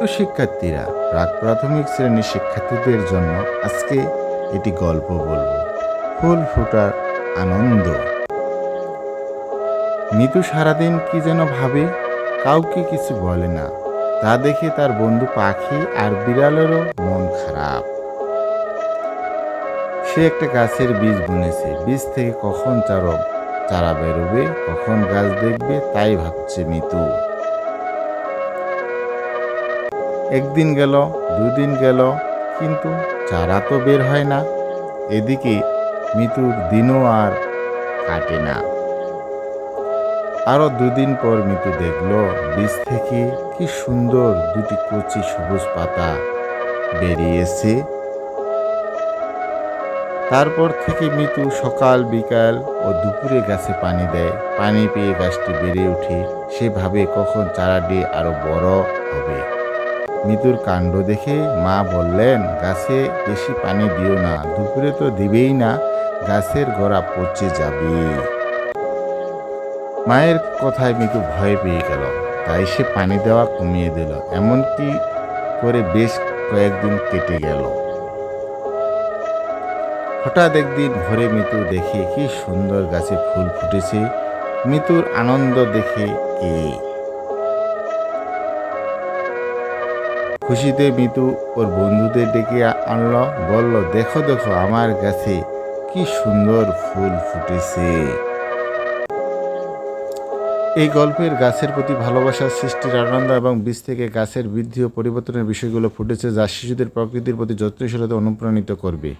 তো শিক্ষার্থীরা প্রাক প্রাথমিক শ্রেণির শিক্ষার্থীদের জন্য আজকে এটি গল্প বলব। ফুল ফোটার আনন্দ। মিতু সারাদিন কি যেন ভাবে, কাউকে কিছু বলে না। তা দেখে তার বন্ধু পাখি আর বিড়ালেরও মন খারাপ। সে একটা গাছের বীজ বুনেছে। বীজ থেকে কখন চারব চারা বেরোবে, কখন গাছ দেখবে, তাই ভাবছে মিতু। একদিন গেল, দুদিন গেল, কিন্তু চারা তো বের হয় না। এদিকে মিতুর দিনও আর কাটে না। আরও দুদিন পর মিতু দেখল, বীজ থেকে কি সুন্দর দুটি কচি সবুজ পাতা বেরিয়েছে তারপর থেকে মিতু সকাল, বিকাল ও দুপুরে গাছে পানি দেয়। পানি পেয়ে গাছটি বেড়ে ওঠে। সেভাবে কখন চারাটি আরও বড় হবে? মিতুর কাণ্ড দেখে মা বললেন, গাছে বেশি পানি দিও না, দুপুরে তো দিবেই না, গাছের গোড়া পচে যাবে। মায়ের কথায় মিতু ভয় পেয়ে গেল। তাই সে পানি দেওয়া কমিয়ে দিল, এমনকি করে বেশ কয়েকদিন কেটে গেল। হঠাৎ একদিন ভোরে মিতু দেখে কি সুন্দর গাছে ফুল ফুটেছে মিতুর আনন্দ দেখে কে খুশিতে মিতু ওর বন্ধুদের ডেকে আনল, বলল, দেখো দেখো, আমার গাছে কি সুন্দর ফুল ফুটেছে। এই গল্পের গাছের প্রতি ভালোবাসার সৃষ্টির আনন্দ এবং বীজ থেকে গাছের বৃদ্ধি ও পরিবর্তনের বিষয়গুলো ফুটেছে যা শিশুদের প্রকৃতির প্রতি যত্নশীলতা অনুপ্রাণিত করবে।